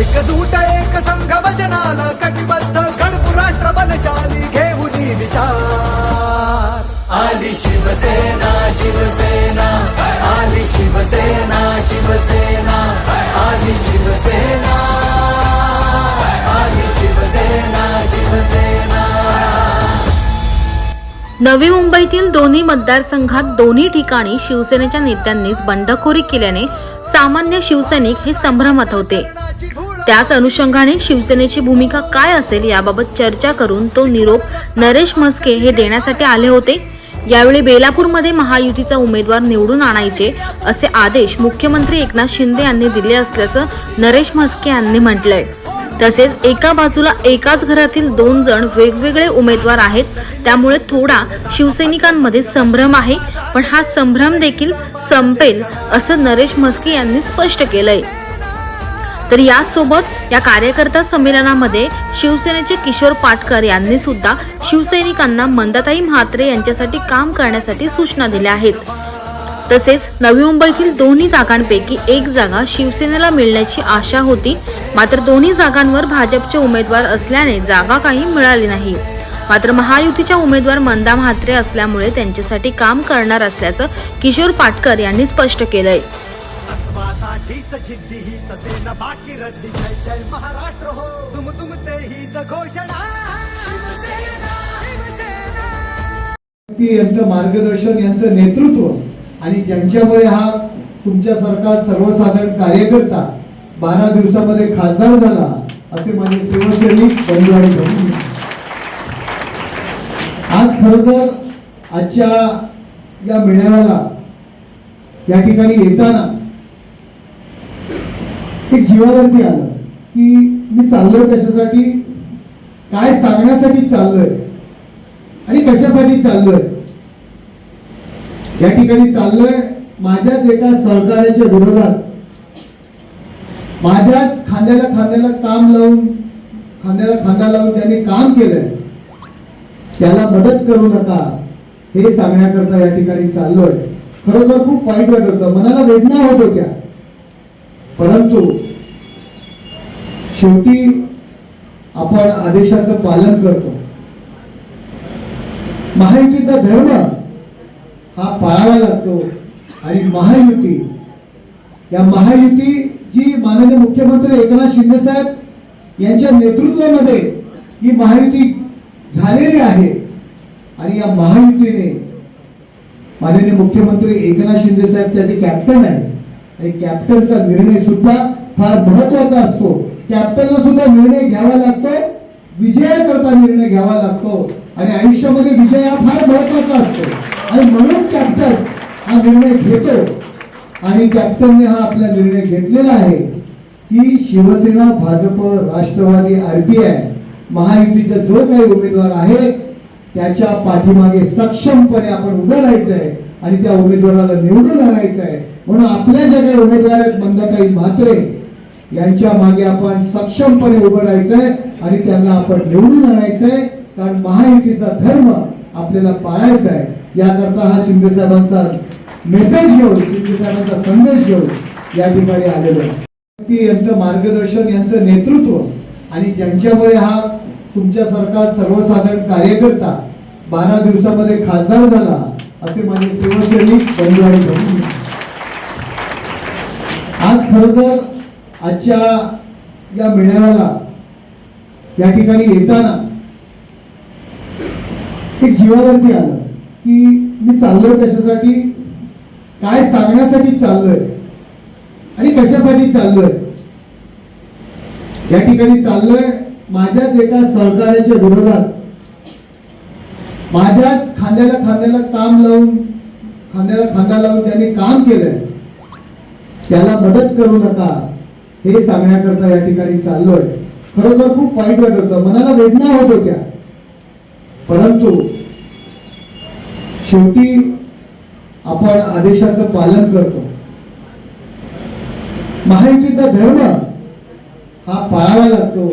एकजूट एक संघ वचनाला कटिबद्ध घडवू राष्ट्र बलशाली घेऊन विचार. आली शिवसेना शिवसेना. आली शिवसेना शिवसेना. आली शिवसेना. आली शिवसेना शिवसेना. नवी मुंबईतील दोन्ही मतदारसंघात दोन्ही ठिकाणी शिवसेनेच्या नेत्यांनीच बंडखोरी केल्याने सामान्य शिवसैनिक हे संभ्रमात होते. त्याच अनुषंगाने शिवसेनेची भूमिका काय असेल याबाबत चर्चा करून तो निरोप नरेश म्हस्के हे देण्यासाठी आले होते. यावेळी बेलापूरमध्ये महायुतीचा उमेदवार निवडून आणायचे असे आदेश मुख्यमंत्री एकनाथ शिंदे यांनी दिले असल्याचं नरेश म्हस्के यांनी म्हटलंय. तसेच एका बाजूला एकाच घरातील दोन जण वेगवेगळे उमेदवार आहेत. त्यामुळे थोडा शिवसैनिकांमध्ये संभ्रम आहे. पण हा संभ्रम देखील संपेल असं नरेश म्हस्के यांनी स्पष्ट केलंय. तर यासोबत या कार्यकर्ता संमेलनामध्ये शिवसेनेचे किशोर पाटकर यांनी सुद्धा शिवसैनिकांना मंदाताई म्हात्रे यांच्यासाठी काम करण्यासाठी सूचना दिल्या आहेत. तसेच नवी मुंबईतील दोन्ही जागांपैकी एक जागा शिवसेनेला मिळण्याची आशा होती. मात्र दोन्ही जागांवर भाजपचे उमेदवार असल्याने जागा काही मिळाली नाही. मात्र महायुतीच्या उमेदवार मंदा म्हात्रे असल्यामुळे त्यांच्यासाठी काम करणार असल्याचं किशोर पाटकर यांनी स्पष्ट केलंय. हो. यांचं मार्गदर्शन यांचं नेतृत्व आणि ज्यांच्यामुळे हा तुमच्यासारखा सर्वसाधारण कार्यकर्ता बारा दिवसामध्ये खासदार झाला असे माझे शिवसैनिक बंधू आणि आज खर तर आजच्या या मेळाव्याला या ठिकाणी येताना एक जीवावरती आलं की मी चाललोय कशासाठी काय सांगण्यासाठी चाललोय आणि कशासाठी चाललोय. या ठिकाणी चाललोय माझ्याच एका सहकार्याच्या विरोधात. माझ्याच खांद्याला खांद्याला काम लावून खांद्याला खांदा लावून ज्यांनी काम केलंय त्याला मदत करू नका हे सांगण्याकरता या ठिकाणी चाललोय. खरोखर खूप वाईट वाटत होतं मनाला वेदना होत होत्या. परंतु शेवटी आपण आदेशाचं पालन करतो. महायुतीचा धर्म हा पाळावा लागतो. आणि महायुती. या महायुती जी माननीय मुख्यमंत्री एकनाथ शिंदे साहेब यांच्या नेतृत्वामध्ये ही महायुती झालेली आहे. आणि या महायुतीने माननीय मुख्यमंत्री एकनाथ शिंदे साहेब त्याचे कॅप्टन आहे. आणि कॅप्टनचा निर्णय सुद्धा फार महत्त्वाचा असतो. कॅप्टनला सुद्धा निर्णय घ्यावा लागतो. विजयाकरता निर्णय घ्यावा लागतो. आणि आयुष्यामध्ये विजय हा फार महत्त्वाचा असतो. आणि म्हणून कॅप्टन हा निर्णय घेतो आणि कॅप्टनने हा आपला निर्णय घेतलेला आहे की शिवसेना भाजप राष्ट्रवादी आरपीआय महायुतीचा जो काही उमेदवार आहे त्याच्या पाठीमागे सक्षमपणे आपण उभं राहायचं आहे आणि त्या उमेदवाराला निवडून आणायचं आहे म्हणून आपल्या ज्या काही उमेदवार आहेत मंदाताई म्हात्रे यांच्या मागे आपण सक्षमपणे उभं राहायचंय आणि त्यांना आपण निवडून आणायचंय. कारण महायुतीचा धर्म आपल्याला पाळायचा आहे याकरता हा शिंदे साहेबांचा मेसेज घेऊन शिंदे साहेबांचा संदेश घेऊन या ठिकाणी आलेलो आहे. यांचं मार्गदर्शन यांचं नेतृत्व आणि ज्यांच्यामुळे हा तुमच्यासारखा सर्वसाधारण कार्यकर्ता बारा दिवसामध्ये खासदार झाला असे माझे शिवसैनिक बंधू आणि आज खर तर आजच्या या मेळाव्याला या ठिकाणी येताना एक जीवावरती आलं. की मी चाललोय कशासाठी? काय सांगण्यासाठी चाललोय? आणि कशासाठी चाललोय? या ठिकाणी चाललोय माझ्याच एका सहकार्याच्या विरोधात. माझ्याच खांद्याला खांद्याला काम लावून खांद्याला खांदा लावून ज्याने काम केलंय त्याला मदत करू नका. हे सांगण्याकरता या ठिकाणी चाललोय. खरोखर खूप वाईट वाटत होतं. मनाला वेदना होत होत्या. परंतु शेवटी आपण आदेशाचं पालन करतो. महायुतीचा धर्म हा पाळावा लागतो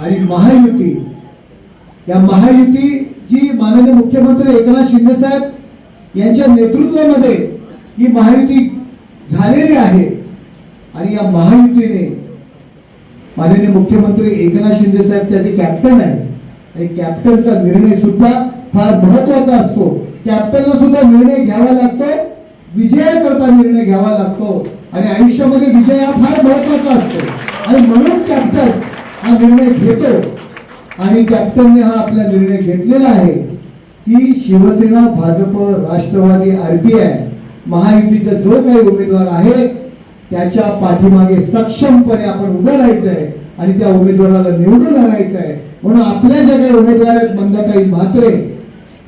आणि महायुती या महायुती जी माननीय मुख्यमंत्री एकनाथ शिंदे साहेब यांच्या नेतृत्वामध्ये ही महायुती झालेली आहे आणि या महायुतीने माननीय मुख्यमंत्री एकनाथ शिंदे साहेब त्याचे कॅप्टन आहे. आणि कॅप्टनचा निर्णय सुद्धा फार महत्त्वाचा असतो. कॅप्टनला सुद्धा निर्णय घ्यावा लागतो विजयाकरता निर्णय घ्यावा लागतो आणि आयुष्यामध्ये विजय हा फार महत्त्वाचा असतो. आणि म्हणून कॅप्टन हा निर्णय घेतो. आणि कॅप्टनने हा आपला निर्णय घेतलेला आहे की शिवसेना भाजप राष्ट्रवादी आरपीआय महायुतीचा जो काही उमेदवार आहे त्याच्या पाठीमागे सक्षमपणे आपण उभं राहायचं आहे आणि त्या उमेदवाराला निवडून आणायचं आहे म्हणून आपल्या ज्या काही उमेदवार आहेत मंदाताई म्हात्रे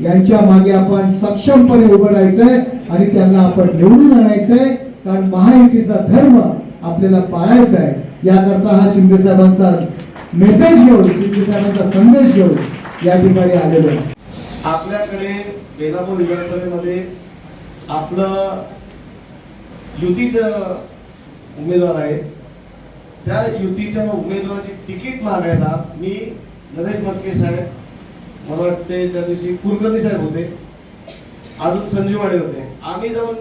यांच्या मागे आपण सक्षमपणे उभं राहायचंय आणि त्यांना आपण निवडून आणायचंय. कारण महायुतीचा धर्म आपल्याला पाळायचा आहे याकरता हा शिंदे साहेबांचा मेसेज घेऊन शिंदे साहेबांचा संदेश घेऊन या ठिकाणी आलेलो आहे. आपल्याकडे बेलापूर विधानसभेमध्ये आपलं युतीचं उमेदवार आहे. त्या युतीच्या उमेदवाराची तिकीट मागायला मी नरेश मस्के साहेब मला वाटते त्या दिवशी कुलकर्णी साहेब होते. अजून संजीव वाडे होते. आम्ही जाऊन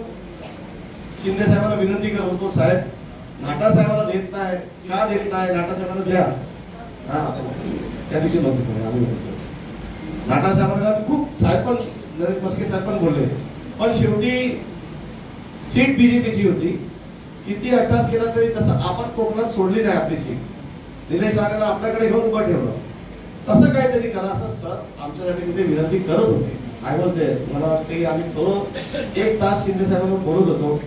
शिंदे साहेबांना विनंती करत होतो साहेब नाटा साहेबांना देत नाही का देत नाही? नाटा साहेबांना द्या. हा त्या दिवशी नव्हते आम्ही नाटा साहेबांना खूप साहेब पण नरेश मस्के साहेब पण बोलले. पण शेवटी सीट बीजेपीची होती. किती अट्टास केला तरी तसं आपण कोकणात सोडली नाही आपली सीट. निलेश राणेला आपल्याकडे घेऊन उभं ठेवलं. तसं काहीतरी करा. असं सर आमच्यासाठी तिथे विनंती करत होते. आय वॉज देअर मला वाटते आम्ही सर्व एक तास शिंदे साहेबांना बोलत होतो.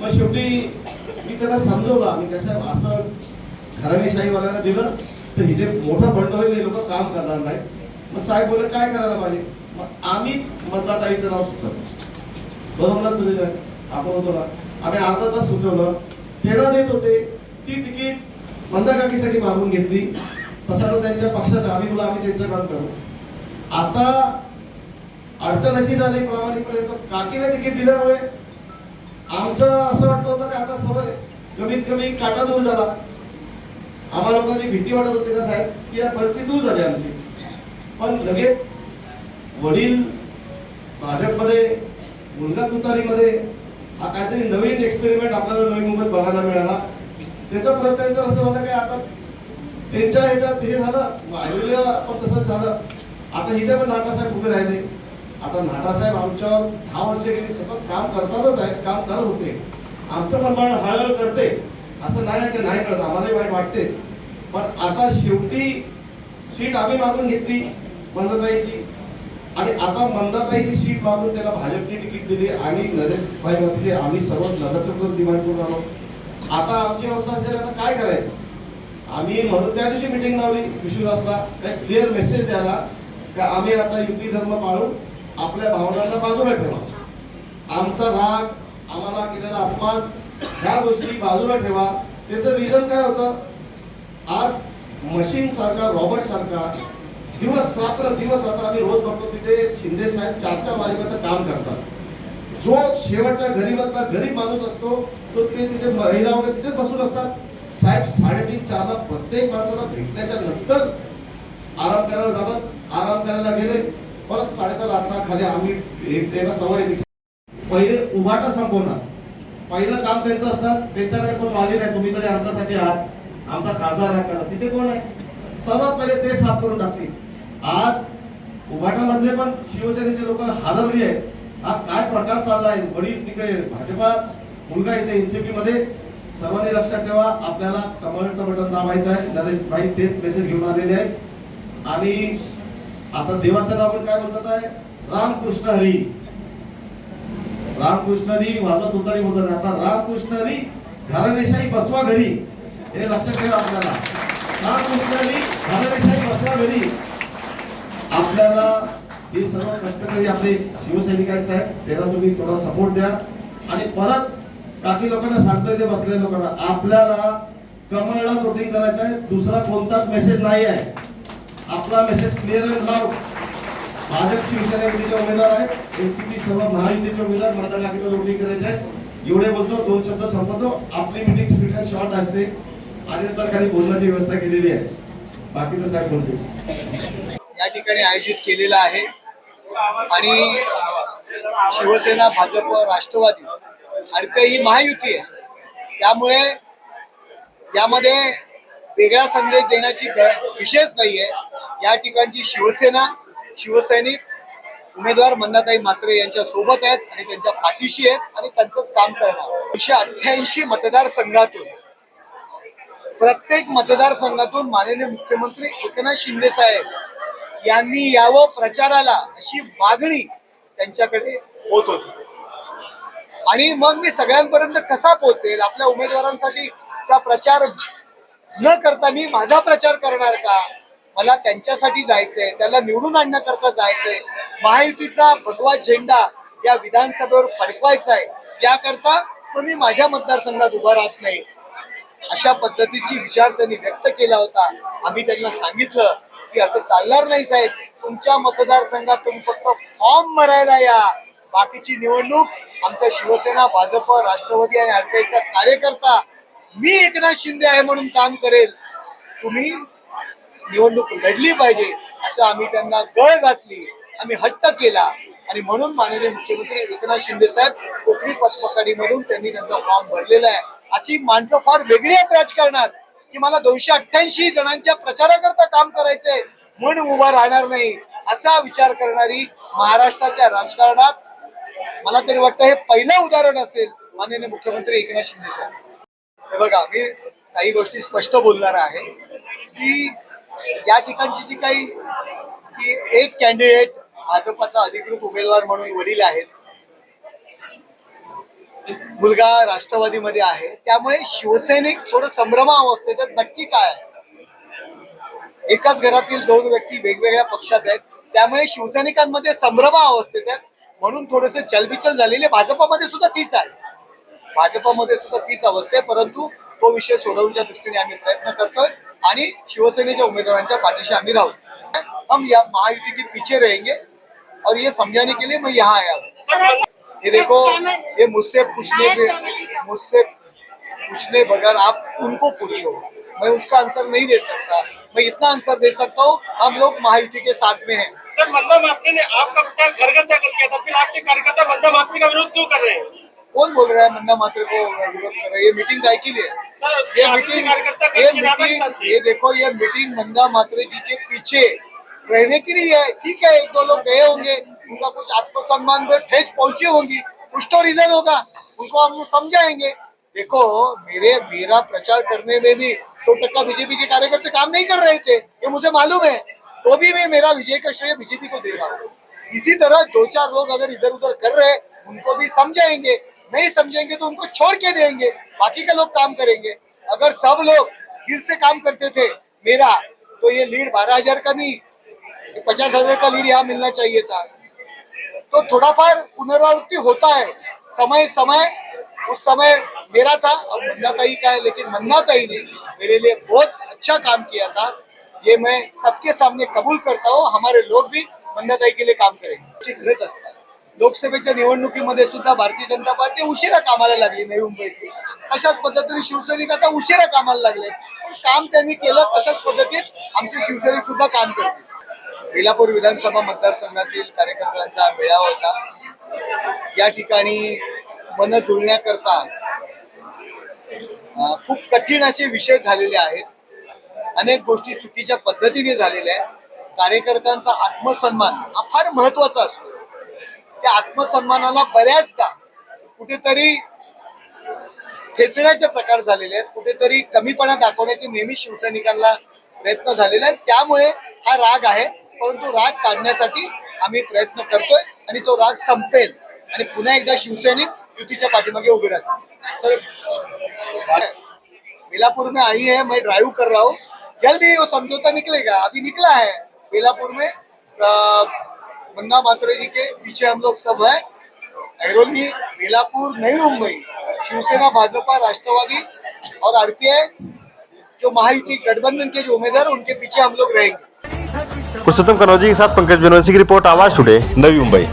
मग शेवटी मी त्यांना समजवलं. आम्ही कसं असं घराणेशाहीवाल्यांना दिलं तर इथे मोठं बंड होईल लोक काम करणार नाही मग साहेब बोलले काय करायला पाहिजे? मग आम्हीच मतदाताईचं नाव सुचवलं. बरोबर ना सुनील आहे? आपण होतो ना. आम्ही अर्धा तास सुचवलं. तेरा देत होते. ती तिकीट मंदाकाकीसाठी मागून घेतली. तसा तर त्यांच्या पक्षाचा आम्ही बोला आम्ही त्यांचं काम करू. आता अडचण अशी झाली प्रामाणिकपणे काकीला तिकीट दिल्यामुळे आमचं असं वाटत होतं की आता सर्व कमीत कमी काटा दूर झाला. आम्हाला लोकांची भीती वाटत होती ना साहेब की या परिस्थिती दूर झाली आमची. पण लगेच वडील भाजपमध्ये मुलगा तुतारीमध्ये हा काहीतरी नवीन एक्सपेरिमेंट आपल्याला नवी मुंबईत बघायला मिळाला. त्याचा प्रयत्न तर असं झालं की आता त्यांच्या ह्याच्यात हे झालं आयुर्वेदाला पण तसंच झालं. आता इथे पण नाटासाहेब उभे राहिले. आता नाटासाहेब आमच्यावर दहा वर्ष गेली सतत काम करतातच आहेत काम करत होते. आमचं पण मन हळहळ करते. असं नाही आहे की नाही करत आम्हालाही वाईट वाटते पण आता शेवटी सीट आम्ही मागून घेतली मंदताईची आणि आता मंदाताईची सीट मागून त्याला भाजपने तिकीट दिली आणि नरेशभाई भाई आम्ही सर्व नगरसेवक डिमांड करून आलो. आता आमची अवस्था असेल आता काय करायचं? आम्ही म्हणून त्या दिवशी मिटिंग लावली विश्वासला काय क्लिअर मेसेज द्यायला का आम्ही आता युती धर्म पाळून आपल्या भावनांना बाजूला ठेवा आमचा राग आम्हाला केलेला अपमान ह्या गोष्टी बाजूला ठेवा. त्याचं रिझन काय होतं? आज मशीन सारखा रॉबर्ट सारखा दिवस रात्र दिवस रात्र आम्ही रोज बघतो तिथे शिंदे साहेब चार चार वाजेपर्यंत काम करतात. जो शेवटच्या गरीबातला गरीब माणूस असतो तो ते तिथे महिला वगैरे तिथेच बसून असतात. साहेब साडेतीन चारला प्रत्येक माणसाला भेटण्याच्या नंतर आराम करायला जातात आराम करायला गेले परत साडेसात आठला खाली आम्ही एक द्यायला सवय आहे पहिले उभाटा संपवणार. पहिलं काम त्यांचं असणार त्यांच्याकडे कोण वाली नाही तुम्ही तरी आमच्यासाठी आहात. आमचा खासदार आहे का तिथे कोण आहे? सर्वात पहिले ते साफ करून टाकतील. आज उभाटामधले पण शिवसेनेचे लोक हादरली आहेत. हा काय प्रकार चालला आहे वडील तिकडे भाजपात मुलगा इथे एनसीपी मध्ये. सर्वांनी लक्षात ठेवा आपल्याला कमेंटचं बटन दाबायचं आहे. नरेश भाई तेच मेसेज घेऊन आलेले आहेत. आणि आता देवाचं नाव आपण काय म्हणतात आहे? रामकृष्ण हरी. रामकृष्ण हरी वाजवत उतारी म्हणतात आता रामकृष्ण हरी घराणेशाही बसवा घरी. हे लक्षात ठेवा आपल्याला. रामकृष्ण हरी घराणेशाही बसवा घरी. आपल्याला हे सर्व कष्टकरी आपले शिवसैनिक आहेत साहेब. त्यांना तुम्ही थोडा सपोर्ट द्या. आणि परत काही लोकांना सांगतोय ते बसलेल्या लोकांना. आपल्याला कमळला वोटिंग करायचं आहे दुसरा कोणताच मेसेज नाही आहे. आपला message clear and loud Bhajap Shivsena युतीचे उमेदवार आहेत एनसीपी सर्व महायुतीचे उमेदवार मतदार टाकीला वोटिंग करायचे आहेत एवढे बोलतो दोन शब्द संपतो आपली मिटिंग स्पीड अँड शॉर्ट असते. आणि नंतर खाली बोलण्याची व्यवस्था केलेली आहे. बाकीचं साहेब बोलते या ठिकाणी आयोजित केलेला आहे. आणि शिवसेना भाजप राष्ट्रवादी आणि ही महायुती आहे. त्यामुळे यामध्ये वेगळा संदेश देण्याची विशेष नाहीये. या ठिकाणची शिवसेना शिवसैनिक उमेदवार मंदाताई मात्रे यांच्या सोबत आहेत आणि त्यांच्या पाठीशी आहेत आणि त्यांचंच काम करणार. एकशे अठ्ठ्याऐंशी मतदारसंघातून प्रत्येक मतदारसंघातून माननीय मुख्यमंत्री एकनाथ शिंदे साहेब यांनी यावं प्रचाराला अशी मागणी त्यांच्याकडे होत होती. आणि मग मी सगळ्यांपर्यंत कसा पोहोचेल? आपल्या उमेदवारांसाठी चा प्रचार न करता मी माझा प्रचार करणार का? मला त्यांच्यासाठी जायचंय त्याला निवडून आणण्याकरता जायचंय. महायुतीचा भगवा झेंडा या विधानसभेवर फडकवायचा आहे याकरता मग मी माझ्या मतदारसंघात उभा राहत नाही. अशा पद्धतीची विचार त्यांनी व्यक्त केला होता. आम्ही त्यांना सांगितलं की असं चालणार नाही साहेब. तुमच्या मतदारसंघात तुम्ही फक्त फॉर्म भरायला या. बाकीची निवडणूक आमच्या शिवसेना भाजप राष्ट्रवादी आणि आरपीआयचा कार्यकर्ता मी एकनाथ शिंदे आहे म्हणून काम करेल. तुम्ही निवडणूक लढली पाहिजे असं आम्ही त्यांना गळ घातली. आम्ही हट्ट केला. आणि म्हणून माननीय मुख्यमंत्री एकनाथ शिंदे साहेब कोकणी पचपकडीमधून त्यांनी त्यांचा फॉर्म भरलेला आहे. अशी माणसं फार वेगळी आहेत राजकारणात की मला दोनशे अठ्ठ्याऐंशी जणांच्या प्रचाराकरता काम करायचंय. म्हणून उभा राहणार नाही. असा विचार करणारी महाराष्ट्राच्या राजकारणात मला तरी वाटतं हे पहिलं उदाहरण असेल माननीय मुख्यमंत्री एकनाथ शिंदे साहेब. हे बघा मी काही गोष्टी स्पष्ट बोलणार आहे की या ठिकाणची जी काही की एक कॅन्डिडेट भाजपाचा अधिकृत उमेदवार म्हणून वडील आहेत. मुलगा राष्ट्रवादीमध्ये आहे. त्यामुळे शिवसैनिक थोडं संभ्रमा अवस्थेत आहेत. नक्की काय आहे? एकाच घरातील दोन व्यक्ती वेगवेगळ्या पक्षात आहेत. त्यामुळे शिवसैनिकांमध्ये संभ्रमा अवस्थेत आहेत. म्हणून थोडस चलबिचल झालेले. भाजपामध्ये सुद्धा तीच आहे. भाजपामध्ये सुद्धा तीच अवस्था आहे परंतु तो विषय सोडवण्याच्या दृष्टीने आम्ही प्रयत्न करतोय. आणि शिवसेनेच्या उमेदवारांच्या पाठीशी आम्ही राहू. हम या महायुति के पीछे रहेंगे और ये समझाने के लिए मैं यहाँ आया हूँ. ये देखो ये मुझसे पूछने मुझसे पूछने बगैर आप उनको पूछो। मैं उसका आंसर नहीं दे सकता। मैं इतना आंसर दे सकता हूँ हम लोग महायुति के साथ में हैं। सर मंदा मात्रे ने आपका प्रचार घर घर जाकर किया था फिर आपके कार्यकर्ता मंदा मात्रे का विरोध क्यों कर रहे हैं? कौन बोल रहा है मंदा मात्रे को विरोध कर रहा है? ये मीटिंग काय के लिए। सर ये मीटिंग ये मीटिंग ये देखो ये मीटिंग मंदा मात्रे जी के पीछे रहने के लिए है। ठीक है एक दो लोग गए होंगे उनका कुछ आत्मसम्मान में ठेस पहुँची होंगी कुछ तो रीजन होगा उनको हम समझाएँगे। देखो मेरे मेरा प्रचार करने में भी सौ टक्का बीजेपी के कार्यकर्ते काम नहीं कर रहे थे ये मुझे मालूम है। तो भी मैं मेरा विजय का श्रेय बीजेपी को दे रहा हूँ। इसी तरह दो चार लोग अगर इधर उधर कर रहे हैं, उनको भी समझाएँगे नहीं समझेंगे तो उनको छोड़ के देंगे बाकी के लोग काम करेंगे। अगर सब लोग दिल से काम करते थे मेरा तो ये लीड बारह हज़ार का नहीं पचास हज़ार का लीड यहाँ मिलना चाहिए था। तो थोड़ा फार पुनरावृत्ति होता है समय समय उस समय मेरा था अब मन्नाताई का है लेकिन मन्नाताई ने मेरे लिए बहुत अच्छा काम किया था। ये मैं सबके सामने कबूल करता हूँ हमारे लोग भी मन्नाताई के लिए काम करेंगे। घडत असतात. लोकसभेच्या निवडणुकीमध्ये सुद्धा भारतीय जनता पार्टी उशिरा कामाला लागली नवी मुंबईत तशाच पद्धतीने शिवसैनिक आता उशिरा कामाला लागले पण काम त्यांनी केलं तशाच पद्धतीत आमचे शिवसैनिक सुद्धा काम करते बेलापूर विधानसभा मतदारसंघातील कार्यकर्त्यांचा मेळावा होता. या ठिकाणी मन जुळण्याकरता खूप कठीण असे विषय झालेले आहेत. अनेक गोष्टी चुकीच्या पद्धतीने झालेल्या आहेत. कार्यकर्त्यांचा आत्मसन्मान हा फार महत्त्वाचा असतो. त्या आत्मसन्मानाला बऱ्याचदा कुठेतरी ठेचण्याचे प्रकार झालेले आहेत. कुठेतरी कमीपणा दाखवण्याचे नेहमी शिवसैनिकांना प्रयत्न झालेला आहे त्यामुळे हा राग आहे. परंतु राग काढण्यासाठी आम्ही प्रयत्न करतोय आणि तो राग संपेल आणि पुन्हा एकदा शिवसैनिक युतीच्या पाठीमागे उभे सर बेलापुर में आई है, मैं ड्राइव कर रहा हूँ. जल्दी वो समझौता निकलेगा. अभी निकला है बेलापुर में. मन्ना मात्रे जी के पीछे हम लोग सब है. ऐरोली, बेलापुर, नई मुंबई. शिवसेना, भाजपा, राष्ट्रवादी और आरपीआई जो महायुति, गठबंधन के जो उम्मीदवार उनके पीछे हम लोग रहेंगे. पुरुषोत्तम कनौजी के साथ पंकज बनवासी की रिपोर्ट, आवाज़ टुडे नवी मुंबई.